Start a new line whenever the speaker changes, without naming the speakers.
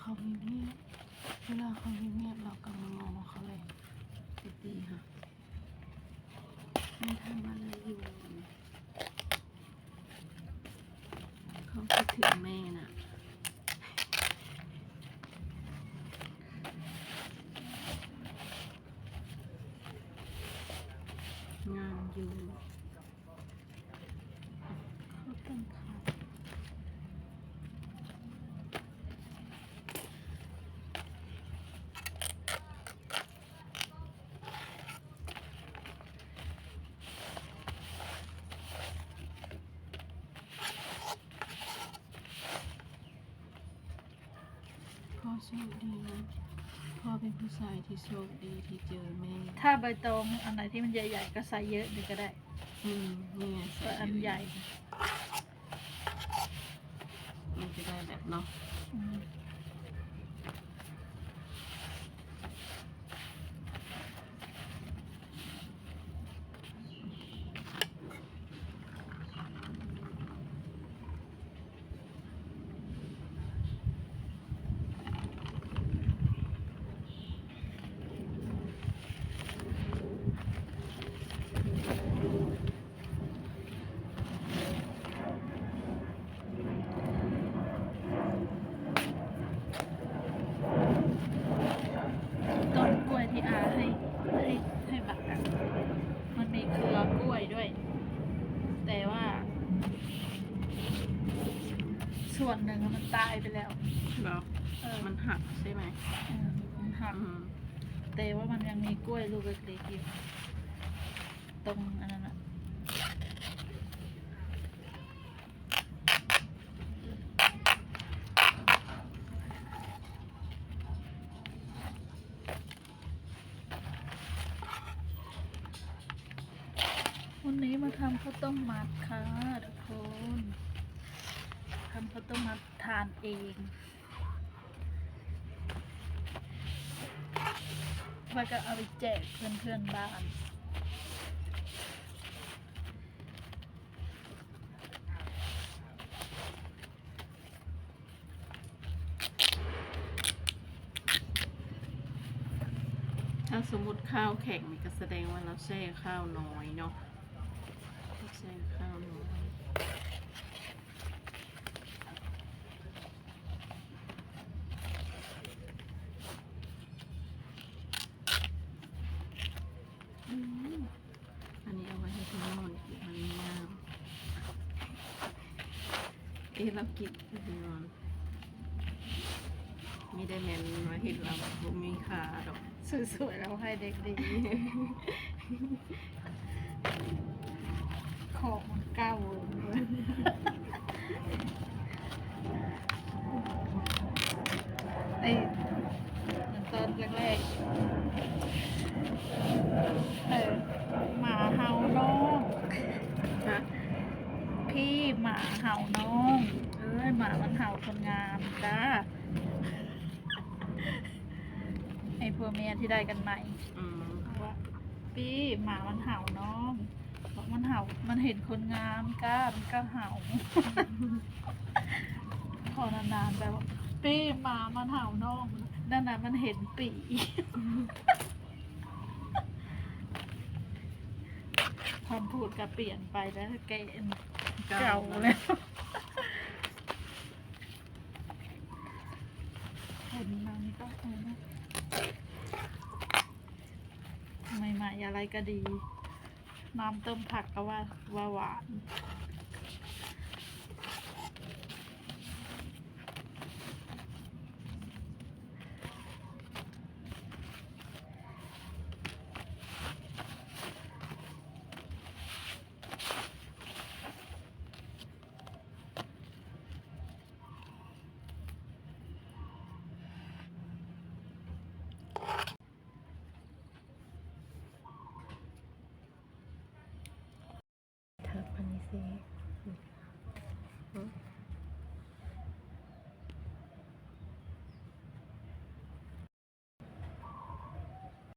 เขาเงียบเวลาเขาเงียบเราก็มางอเขาเลยดีๆค่ะไม่ทำอะไรอยู่เขาคิดถึงแม่น่ะงานอยู่เขาต้องทำ พ่อ โชคดีนะพ่อเป็นผู้ชายที่โชคดีที่เจอแม่
ถ้าใบตองอันไหนที่มันใหญ่ๆก็ใส่เยอะดีก็ได้
อืมนี่ไง
ก็อันใหญ่
มันจะได้แบบเนาะ
อืม ต้นกล้วยที่อาให้ให้ให้บักอะมันมีเครือกล้วยด้วย แต่ว่า ส่วนหนึ่งมันตายไปแล้ว
แล้ว
เออ
มันหักใช่ไหม
เออมันหัก
อืม
แต่ว่ามันยังมีกล้วยลูกเล็กๆอยู่ตรงอันนั้นอะวันนี้มาทำข้าวต้มมัดค่ะทุกคน ทำข้าวต้มมัดทานเองแล้วก็เอาไปแจกเพื่อนๆบ้าน
ถ้าสมมติข้าวแข็งนี่ก็แสดงว่าเราแช่ข้าวน้อยเนาะแช่ข้าวน้อยอืมอันนี้เอาไว้ให้พี่นอนอีกมันยาว เอ๊ะเรากินพี่นอนไม่ได้แมนมาเห็นเราแบบบ่มีขาดอก
สวยๆแล้วให้เด็กดี ของมันเก้าเลยไอ้มันตอนแรกๆเออหมาเห่าน้อง
ฮะ
พี่หมาเห่าน้องเอ้ย หมามันเห่าคนงามจ้าไอ้พวเมียที่ได้กันใหม่
อืม
ว่าพี่หมามันเห่าน้องบอกมันเห่ามันเห็นคนงามกล้ามันก็เห่าพอนานๆไปบอกพี่หมามันเห่าน้องนั่นน่ะมันเห็นปีคำพูดก็เปลี่ยนไปแล้วแกเก่าแล้วเห็นมันก็เออนะ ใหม่ๆอะไรก็ดี น้ำเติมผักก็ว่าว่าหวาน
เธอพันนี้สิ